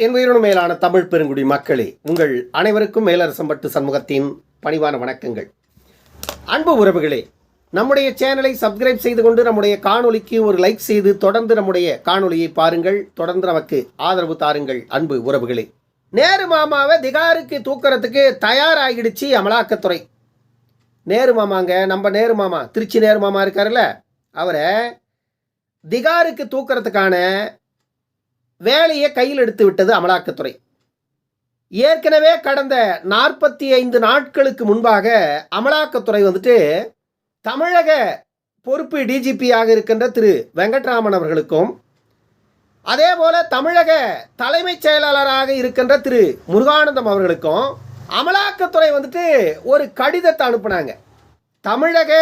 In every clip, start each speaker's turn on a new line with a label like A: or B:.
A: என் உயிரினும் மேலான தமிழ் பெருங்குடி மக்களே உங்கள் அனைவருக்கும் மேலரசம்பட்டு சண்முகத்தின் பணிவான வணக்கங்கள். அன்பு உறவுகளே நம்முடைய சேனலை சப்ஸ்கிரைப் செய்து கொண்டு நம்முடைய காணொலிக்கு ஒரு லைக் செய்து தொடர்ந்து நம்முடைய காணொலியை பாருங்கள். தொடர்ந்து நமக்கு ஆதரவு தாருங்கள் அன்பு உறவுகளே. நேரு மாமாவை திகாருக்கு தூக்கிறதுக்கு தயாராகிடுச்சு அமலாக்கத்துறை. நேரு மாமாங்க நம்ம நேரு மாமா திருச்சி நேரு மாமா இருக்காருல்ல அவரை திகாருக்கு தூக்கிறதுக்கான வேலையை கையில் எடுத்து விட்டது அமலாக்கத்துறை. ஏற்கனவே கடந்த நாற்பத்தி ஐந்து நாட்களுக்கு முன்பாக அமலாக்கத்துறை வந்துட்டு தமிழக பொறுப்பு டிஜிபியாக இருக்கின்ற திரு வெங்கட்ராமன் அவர்களுக்கும் அதே போல தமிழக தலைமைச் செயலாளராக இருக்கின்ற திரு முருகானந்தம் அவர்களுக்கும் அமலாக்கத்துறை வந்துட்டு ஒரு கடிதத்தை அனுப்புனாங்க. தமிழக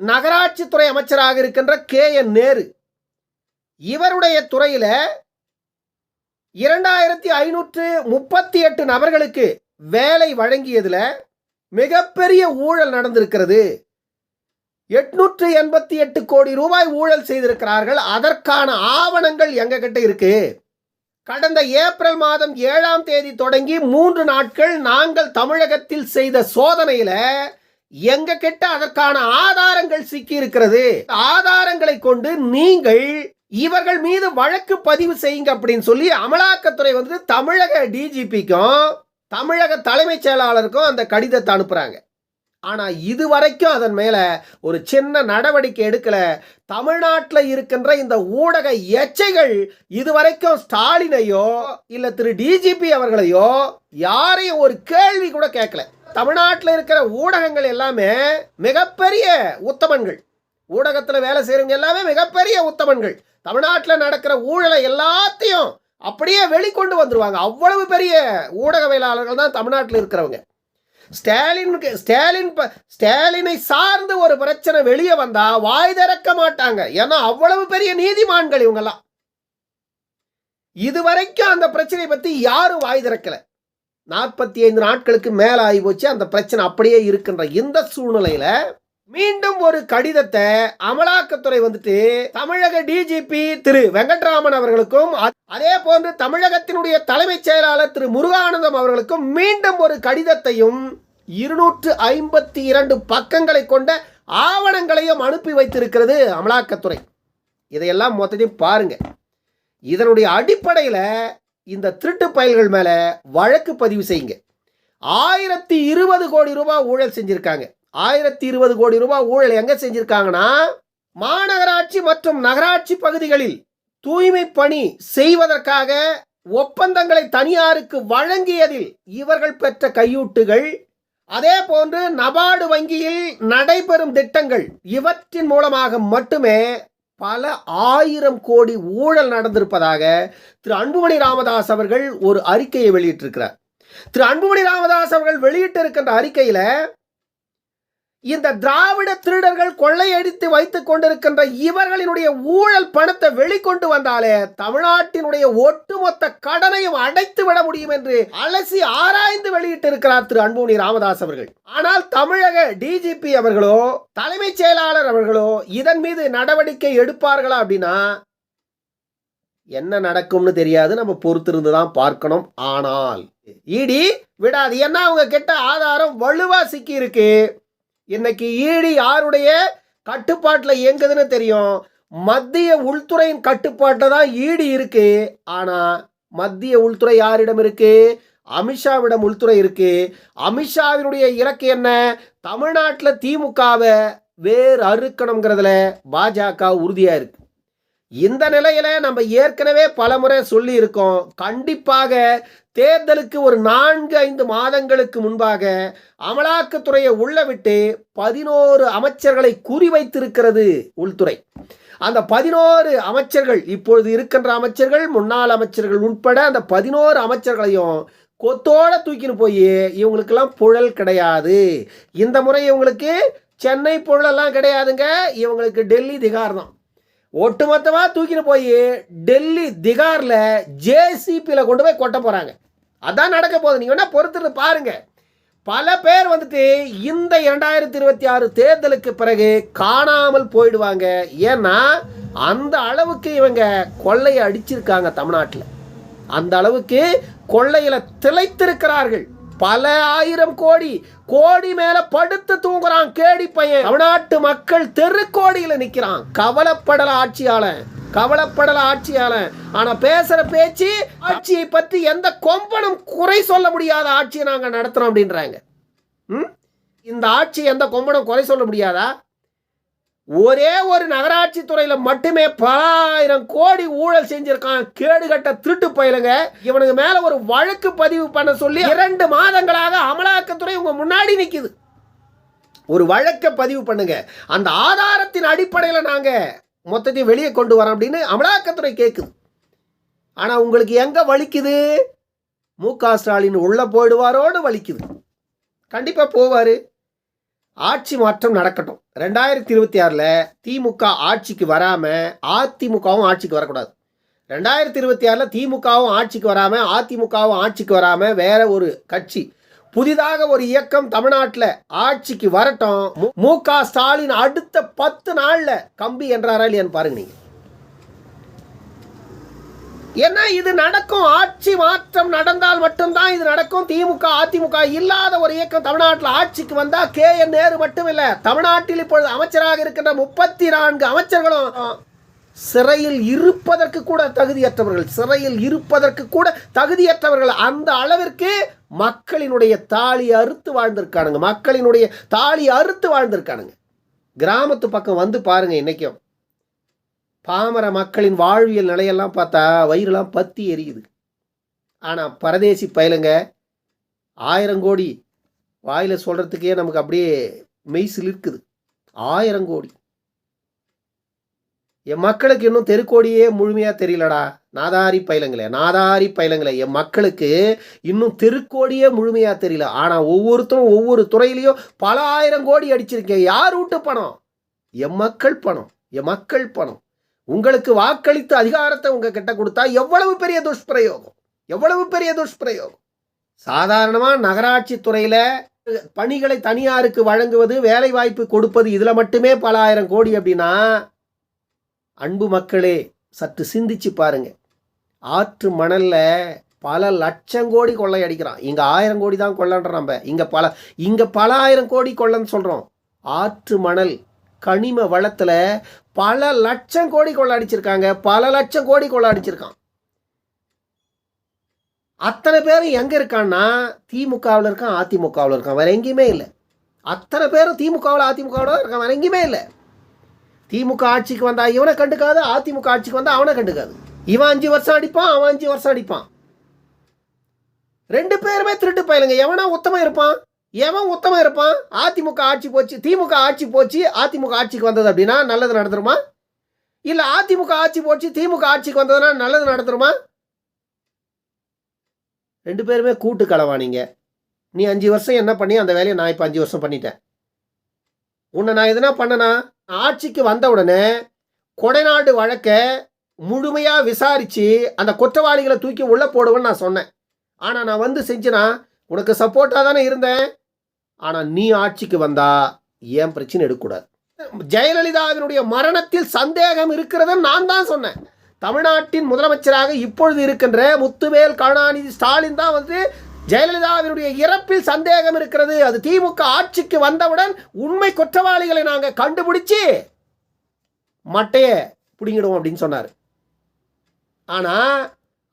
A: நகராட்சித்துறை அமைச்சராக இருக்கின்ற கே என் நேரு. இவருடைய துறையில் இரண்டாயிரத்தி ஐநூற்று முப்பத்தி எட்டு நபர்களுக்கு வேலை வழங்கியதில் மிகப்பெரிய ஊழல் நடந்திருக்கிறது. எட்நூற்று எண்பத்தி எட்டு கோடி ரூபாய் ஊழல் செய்திருக்கிறார்கள். அதற்கான ஆவணங்கள் எங்ககிட்ட இருக்கு? கடந்த ஏப்ரல் மாதம் ஏழாம் தேதி தொடங்கி மூன்று நாட்கள் நாங்கள் தமிழகத்தில் செய்த சோதனையில் எங்க கிட்ட அதற்கான ஆதாரங்கள் சிக்கி இருக்கிறது ஆதாரங்களை கொண்டு நீங்கள் இவர்கள் மீது வழக்கு பதிவு செய்யுங்க அப்படின்னு சொல்லி அமலாக்கத்துறை வந்து தமிழக டிஜிபிக்கும் தமிழக தலைமைச் செயலாளருக்கும் அந்த கடிதத்தை அனுப்புறாங்க. ஆனா இதுவரைக்கும் அதன் மேல ஒரு சின்ன நடவடிக்கை எடுக்கல. தமிழ்நாட்டில் இருக்கின்ற இந்த ஊடக எச்சைகள் இதுவரைக்கும் ஸ்டாலினையோ இல்ல திரு டிஜிபி அவர்களையோ யாரையும் ஒரு கேள்வி கூட கேட்கல. தமிழ்நாட்டில் இருக்கிற ஊடகங்கள் எல்லாமே மிகப்பெரிய உத்தமன்கள். ஊடகத்தில் வேலை செய்கிறவங்க எல்லாமே மிகப்பெரிய உத்தமன்கள். தமிழ்நாட்டில் நடக்கிற ஊழலை எல்லாத்தையும் அப்படியே வெளிக்கொண்டு வந்துடுவாங்க அவ்வளவு பெரிய ஊடகவியலாளர்கள் தான் தமிழ்நாட்டில் இருக்கிறவங்க. ஸ்டாலினுக்கு ஸ்டாலின் ப- ஸ்டாலினை சார்ந்து ஒரு பிரச்சனை வெளியே வந்தால் வாய் திறக்க மாட்டாங்க. ஏன்னா அவ்வளவு பெரிய நீதிமான்கள் இவங்கெல்லாம். இதுவரைக்கும் அந்த பிரச்சனையை பற்றி யாரும் வாய் திறக்கலை. நாற்பத்தி ஐந்து நாட்களுக்கு மேலே ஆகி போச்சு. அந்த பிரச்சனை அப்படியே இருக்கின்ற இந்த சூழ்நிலையில் மீண்டும் ஒரு கடிதத்தை அமலாக்கத்துறை வந்துட்டு தமிழக டிஜிபி திரு வெங்கட்ராமன் அவர்களுக்கும் அதே போன்று தமிழகத்தினுடைய தலைமைச் செயலாளர் திரு முருகானந்தம் அவர்களுக்கும் மீண்டும் ஒரு கடிதத்தையும் இருநூற்று ஐம்பத்தி இரண்டு பக்கங்களை கொண்ட ஆவணங்களையும் அனுப்பி வைத்திருக்கிறது அமலாக்கத்துறை. இதையெல்லாம் மொத்தத்தையும் பாருங்க. இதனுடைய அடிப்படையில் இந்த திருட்டு பயல்கள் மேலே வழக்கு பதிவு செய்யுங்க. ஆயிரத்தி இருபது கோடி ரூபாய் ஊழல் செஞ்சுருக்காங்க. ஆயிரத்தி இருபது கோடி ரூபாய் ஊழல் எங்க செஞ்சிருக்காங்கன்னா மாநகராட்சி மற்றும் நகராட்சி பகுதிகளில் தூய்மை பணி செய்வதற்காக ஒப்பந்தங்களை தனியாருக்கு வழங்கியதில் இவர்கள் பெற்ற கையூட்டுகள் அதே போன்று நபார்டு வங்கியில் நடைபெறும் திட்டங்கள் இவற்றின் மூலமாக மட்டுமே பல ஆயிரம் கோடி ஊழல் நடந்திருப்பதாக திரு அன்புமணி ராமதாஸ் அவர்கள் ஒரு அறிக்கையை வெளியிட்டிருக்கிறார். திரு அன்புமணி ராமதாஸ் அவர்கள் வெளியிட்டிருக்கின்ற அறிக்கையில இந்த திராவிட திருடர்கள் கொள்ளையடித்து வைத்துக் கொண்டிருக்கின்ற இவர்களினுடைய ஊழல் பணத்தை வெளிக்கொண்டு வந்தாலே தமிழ்நாட்டினுடைய ஒட்டுமொத்த கடனையும் அடைத்து விட முடியும் என்று அலசி ஆராய்ந்து வெளியிட்டிருக்கிறார் திரு அன்புமணி ராமதாஸ் அவர்கள். ஆனால் தமிழக டிஜிபி அவர்களோ தலைமைச் செயலாளர் அவர்களோ இதன் மீது நடவடிக்கை எடுப்பார்களா அப்படின்னா என்ன நடக்கும்னு தெரியாது. நம்ம பொறுத்திருந்து தான் பார்க்கணும். ஆனால் இடி விடாது. ஏன்னா அவங்க கிட்ட ஆதாரம் வலுவா சிக்கி இருக்கு இன்னைக்கு ஈடி யாருடைய கட்டுப்பாட்டில் இயங்குதுன்னு தெரியும். மத்திய உள்துறையின் கட்டுப்பாட்டில் தான் ஈடி இருக்கு. ஆனால் மத்திய உள்துறை யாரிடம் இருக்கு? அமித்ஷாவிடம் உள்துறை இருக்கு. அமித்ஷாவினுடைய இலக்கு என்ன? தமிழ்நாட்டில் திமுகவை வேறு அறுக்கணுங்கிறதுல பாஜக உறுதியாக இருக்கு. இந்த நிலையில நம்ம ஏற்கனவே பலமுறை சொல்லி இருக்கோம் கண்டிப்பாக தேர்தலுக்கு ஒரு நான்கு ஐந்து மாதங்களுக்கு முன்பாக அமலாக்கத்துறையை உள்ள விட்டு பதினோரு அமைச்சர்களை குறிவைத்திருக்கிறது உள்துறை. அந்த பதினோரு அமைச்சர்கள் இப்பொழுது இருக்கின்ற அமைச்சர்கள் முன்னாள் அமைச்சர்கள் உட்பட அந்த பதினோரு அமைச்சர்களையும் கொத்தோட தூக்கின்னு போய் இவங்களுக்கெல்லாம் புழல் கிடையாது. இந்த முறை இவங்களுக்கு சென்னை புழலெல்லாம் கிடையாதுங்க. இவங்களுக்கு டெல்லி திகார் தான் ஒட்டுமொத்தமாக தூக்கின்னு போய் டெல்லி திகாரில் ஜேசிபியில் கொண்டு போய் கொட்ட போகிறாங்க அதான் நடக்க போகுது. நீங்கள் வேணால் பொறுத்துட்டு பாருங்கள் பல பேர் வந்துட்டு இந்த இரண்டாயிரத்தி இருபத்தி ஆறு தேர்தலுக்கு பிறகு காணாமல் போயிடுவாங்க. ஏன்னா அந்த அளவுக்கு இவங்க கொள்ளையை அடிச்சிருக்காங்க தமிழ்நாட்டில். அந்த அளவுக்கு கொள்ளையில் திளைத்திருக்கிறார்கள். பல ஆயிரம் கோடி கோடி மேல படுத்து தூங்குறான் கேடி பையன். தமிழ்நாட்டு மக்கள் தெருக்கோடியில நிக்கிறான். கவலைப்படல ஆட்சியாளன் கவலைப்படல ஆட்சியாளன் ஆனா பேசுற பேச்சு ஆட்சியை பற்றி எந்த கொம்பனும் குறை சொல்ல முடியாத ஆட்சியை நாங்க நடத்துறோம் அப்படின்றாங்க. ம்? இந்த ஆட்சி எந்த கொம்பனும் குறை சொல்ல முடியாதா? ஒரே ஒரு நகராட்சி துறையில மட்டுமே பலாயிரம் கோடி ஊழல் செஞ்சிருக்கான். கேடுகட்ட திருட்டு பயிலுங்க. இவனுக்கு மேல ஒரு வழக்கு பதிவு பண்ண சொல்லி இரண்டு மாதங்களாக அமலாக்கத்துறை உங்க முன்னாடி நிக்குது. ஒரு வழக்கை பதிவு பண்ணுங்க. அந்த ஆதாரத்தின் அடிப்படையில் நாங்க மொத்தத்தையும் வெளியே கொண்டு வரோம் அப்படின்னு அமலாக்கத்துறை கேட்குது ஆனா உங்களுக்கு எங்க வலிக்குது? மு க ஸ்டாலின் உள்ள போயிடுவாரோடு வலிக்குது. கண்டிப்பா போவாரு. ஆட்சி மாற்றம் நடக்கட்டும். ரெண்டாயிரத்தி இருபத்தி ஆறில் திமுக ஆட்சிக்கு வராமல் அதிமுகவும் ஆட்சிக்கு வரக்கூடாது. ரெண்டாயிரத்தி இருபத்தி ஆறில் திமுகவும் ஆட்சிக்கு வராமல் அதிமுகவும் ஆட்சிக்கு வராமல் வேற ஒரு கட்சி. புதிதாக ஒரு இயக்கம் தமிழ்நாட்டில் ஆட்சிக்கு வரட்டும். மு- க ஸ்டாலின் அடுத்த பத்து நாளில் கம்பி என்றாரா இல்லையான்னு பாருங்க நீங்கள் ஏன்னா இது நடக்கும். ஆட்சி மாற்றம் நடந்தால் மட்டும்தான் இது நடக்கும். திமுக அதிமுக இல்லாத ஒரு இயக்கம் தமிழ்நாட்டில் ஆட்சிக்கு வந்தா கே என் நேரு மட்டும் இல்ல தமிழ்நாட்டில் இப்பொழுது அமைச்சராக இருக்கின்ற முப்பத்தி நான்கு அமைச்சர்களும் சிறையில் இருப்பதற்கு கூட தகுதியற்றவர்கள். சிறையில் இருப்பதற்கு கூட தகுதியற்றவர்கள். அந்த அளவிற்கு மக்களினுடைய தாலி அறுத்து வாழ்ந்திருக்கானுங்க. மக்களினுடைய தாலி அறுத்து வாழ்ந்திருக்கானுங்க. கிராமத்து பக்கம் வந்து பாருங்க இன்னைக்கும். பாமர மக்களின் வாழ்வியல் நிலையெல்லாம் பார்த்தா வயிறுலாம் பத்தி எரியுது. ஆனால் பரதேசி பயலுங்க ஆயிரம் கோடி வாயில் சொல்கிறதுக்கே நமக்கு அப்படியே மெய்சில் இருக்குது ஆயிரம் கோடி. என் மக்களுக்கு இன்னும் தெருக்கோடியே முழுமையாக தெரியலடா. நாதாரி பயிலங்களே நாதாரி பயிலங்களே என் மக்களுக்கு இன்னும் தெருக்கோடியே முழுமையாக தெரியல. ஆனால் ஒவ்வொருத்தரும் ஒவ்வொரு துறையிலையும் பல ஆயிரம் கோடி அடிச்சிருக்கேன். யார் வீட்டு பணம்? என் மக்கள் பணம் என் மக்கள் பணம். உங்களுக்கு வாக்களித்து அதிகாரத்தை உங்க கிட்ட கொடுத்தா எவ்வளவு பெரிய துஷ்பிரயோகம்? எவ்வளவு பெரிய துஷ்பிரயோகம்? சாதாரணமா நகராட்சி துறையில பணிகளை தனியாருக்கு வழங்குவது வேலை வாய்ப்பு கொடுப்பது இதுல மட்டுமே பல ஆயிரம் கோடி அப்படின்னா அன்பு மக்களே சற்று சிந்திச்சு பாருங்க. ஆற்று மணல்ல பல லட்சம் கோடி கொள்ளை அடிக்கிறான் இங்க ஆயிரம் கோடி தான் கொள்ளன்றோம் நம்ம. இங்க பல இங்க பல ஆயிரம் கோடி கொள்ளன்னு சொல்றோம். ஆற்று மணல் கனிம வளத்துல பல லட்சம் கோடி கொள்ளடிச்சிருக்காங்க. பல லட்சம் கோடி கொள்ளடிச்சிருக்கான். அத்தனை பேரும் எங்கே இருக்கான்னா திமுகவில் இருக்கான் அதிமுகவில் இருக்கான். வேற எங்கேயுமே இல்லை. அத்தனை பேரும் திமுகவில் அதிமுகவில் இருக்கான். வேற எங்கேயுமே இல்லை. திமுக ஆட்சிக்கு வந்தால் இவனை கண்டுக்காது அதிமுக ஆட்சிக்கு வந்தால் அவனை கண்டுக்காது. இவன் அஞ்சு வருஷம் அடிப்பான் அவன் அஞ்சு வருஷம் அடிப்பான். ரெண்டு பேருமே திருட்டு பயலுங்க. எவனா உத்தமம் இருப்பான்? எவன் உத்தமாக இருப்பான்? அதிமுக ஆட்சி போச்சு திமுக ஆட்சி போச்சு அதிமுக ஆட்சிக்கு வந்தது அப்படின்னா நல்லது நடந்துருமா? இல்லை அதிமுக ஆட்சி போச்சு திமுக ஆட்சிக்கு வந்ததுன்னா நல்லது நடந்துருமா? ரெண்டு பேருமே கூட்டு களவானீங்க நீ அஞ்சு வருஷம் என்ன பண்ணி அந்த வேலையை நான் இப்போ அஞ்சு வருஷம் பண்ணிட்டேன். உன்னை நான் எதுனா பண்ணனா? ஆட்சிக்கு வந்த உடனே கொடைநாடு வழக்கை முழுமையாக விசாரித்து அந்த குற்றவாளிகளை தூக்கி உள்ளே போடுவேன்னு நான் சொன்னேன். ஆனால் நான் வந்து செஞ்சேன்னா உனக்கு சப்போர்ட்டாக தானே இருந்தேன். ஆனால் நீ ஆட்சிக்கு வந்தா ஏன் பிரச்சனை எடுக்கக்கூடாது? ஜெயலலிதாவினுடைய மரணத்தில் சந்தேகம் இருக்கிறதுன்னு நான் தான் சொன்னேன். தமிழ்நாட்டின் முதலமைச்சராக இப்பொழுது இருக்கின்ற முத்துவேல் கருணாநிதி ஸ்டாலின் தான் வந்து ஜெயலலிதாவினுடைய இறப்பில் சந்தேகம் இருக்கிறது. அது திமுக ஆட்சிக்கு வந்தவுடன் உண்மை குற்றவாளிகளை நாங்கள் கண்டுபிடிச்சி மட்டையை பிடிங்கிடுவோம் அப்படின்னு சொன்னார். ஆனால்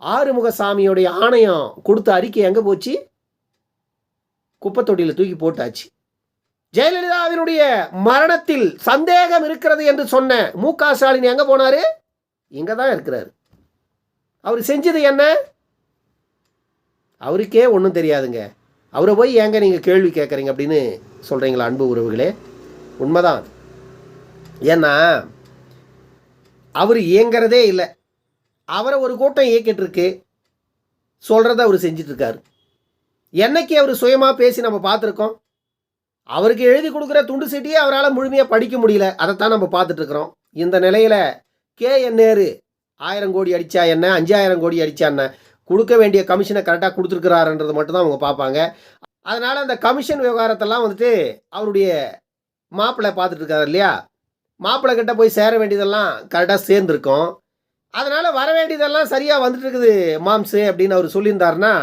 A: ஆறுமுகசாமியுடைய ஆணையம் கொடுத்த அறிக்கை எங்கே போச்சு? குப்பத்தொட்டியில் தூக்கி போட்டாச்சு. ஜெயலலிதாவினுடைய மரணத்தில் சந்தேகம் இருக்கிறது என்று சொன்ன மு க ஸ்டாலின் எங்கே போனாரு? இங்கே தான் இருக்கிறார். அவர் செஞ்சது என்ன? அவருக்கே ஒன்றும் தெரியாதுங்க. அவரை போய் ஏங்க நீங்கள் கேள்வி கேட்குறீங்க அப்படின்னு சொல்கிறீங்களா அன்பு உறவுகளே? உண்மைதான். ஏன்னா அவர் இயங்கிறதே இல்லை. அவரை ஒரு கூட்டம் இயக்கிட்டு இருக்கு. சொல்கிறத அவர் செஞ்சிட்ருக்காரு என்னைக்கு அவர் சுயமாக பேசி நம்ம பார்த்துருக்கோம்? அவருக்கு எழுதி கொடுக்குற துண்டு சீட்டியே அவரால் முழுமையாக படிக்க முடியல. அதைத்தான் நம்ம பார்த்துட்ருக்குறோம் இந்த நிலையில் கே என் நேரு ஆயிரம் கோடி அடித்தா என்ன? அஞ்சாயிரம் கோடி அடித்தா என்ன? கொடுக்க வேண்டிய கமிஷனை கரெக்டாக கொடுத்துருக்குறாருன்றது மட்டும்தான் அவங்க பார்ப்பாங்க. அதனால் அந்த கமிஷன் விவகாரத்தெல்லாம் வந்துட்டு அவருடைய மாப்பிள்ளை பார்த்துட்டு இருக்காரு இல்லையா? மாப்பிள்ளை கிட்ட போய் சேர வேண்டியதெல்லாம் கரெக்டாக சேர்ந்துருக்கும். அதனால் வர வேண்டியதெல்லாம் சரியாக வந்துட்டு இருக்குது மாம்சு அப்படின்னு அவர் சொல்லியிருந்தாருன்னா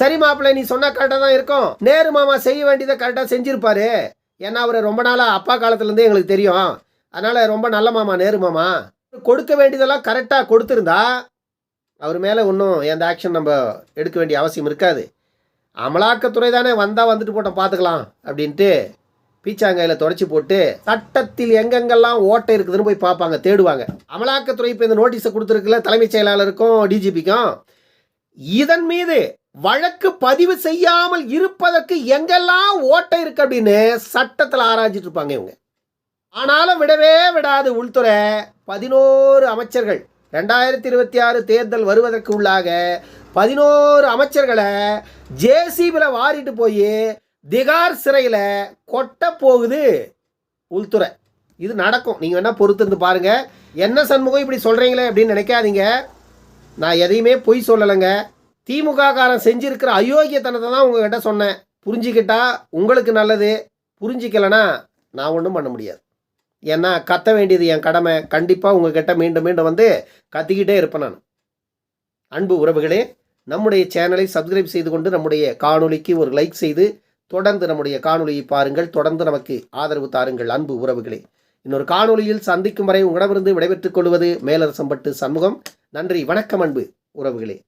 A: சரி மாப்பிள்ளை நீ சொன்னால் கரெக்டாக தான் இருக்கும். நேரு மாமா செய்ய வேண்டியதை கரெக்டாக செஞ்சிருப்பாரு. ஏன்னா அவர் ரொம்ப நாளாக அப்பா காலத்துலேருந்தே எங்களுக்கு தெரியும். அதனால் ரொம்ப நல்ல மாமா நேரு மாமா. கொடுக்க வேண்டியதெல்லாம் கரெக்டாக கொடுத்துருந்தா அவர் மேலே ஒன்றும் எந்த ஆக்ஷன் நம்ம எடுக்க வேண்டிய அவசியம் இருக்காது. அமலாக்கத்துறை தானே வந்தால் வந்துட்டு போட்டோம் பார்த்துக்கலாம் அப்படின்ட்டு பீச்சாங்காயில் தொடச்சி போட்டு சட்டத்தில் எங்கெங்கெல்லாம் ஓட்டை இருக்குதுன்னு போய் பார்ப்பாங்க தேடுவாங்க. அமலாக்கத்துறை இப்போ இந்த நோட்டீஸை கொடுத்துருக்குல்ல தலைமைச் செயலாளருக்கும் டிஜிபிக்கும் இதன் மீது வழக்கு பதிவு செய்யாமல் இருப்பதற்கு எங்கெல்லாம் ஓட்டை இருக்கு அப்படின்னு சட்டத்தில் ஆராய்ச்சிட்டு இருப்பாங்க இவங்க. ஆனாலும் விடவே விடாது உள்துறை. பதினோரு அமைச்சர்கள் ரெண்டாயிரத்தி இருபத்தி ஆறு தேர்தல் வருவதற்கு உள்ளாக பதினோரு அமைச்சர்களை ஜேசிபியில் வாரிட்டு போய் திகார் சிறையில் கொட்ட போகுது உள்துறை. இது நடக்கும். நீங்கள் வேணால் பொறுத்திருந்து பாருங்கள் என்ன சண்முகம் இப்படி சொல்கிறீங்களே அப்படின்னு நினைக்காதீங்க. நான் எதையுமே பொய் சொல்லலைங்க. திமுக காரன் செஞ்சிருக்கிற அயோக்கியத்தனத்தை தான் உங்ககிட்ட சொன்னேன். புரிஞ்சிக்கிட்டா உங்களுக்கு நல்லது. புரிஞ்சிக்கலைன்னா நான் ஒன்றும் பண்ண முடியாது. ஏன்னா கத்த வேண்டியது என் கடமை. கண்டிப்பாக உங்ககிட்ட மீண்டும் மீண்டும் வந்து கத்திக்கிட்டே இருப்பேன் நான். அன்பு உறவுகளே நம்முடைய சேனலை சப்ஸ்கிரைப் செய்து கொண்டு நம்முடைய காணொலிக்கு ஒரு லைக் செய்து தொடர்ந்து நம்முடைய காணொலியை பாருங்கள். தொடர்ந்து நமக்கு ஆதரவு தாருங்கள் அன்பு உறவுகளே. இன்னொரு காணொலியில் சந்திக்கும் வரை உங்களிடமிருந்து விடைபெற்றுக் கொள்வது மேலரசம்பட்டு சண்முகம். நன்றி வணக்கம் அன்பு உறவுகளே.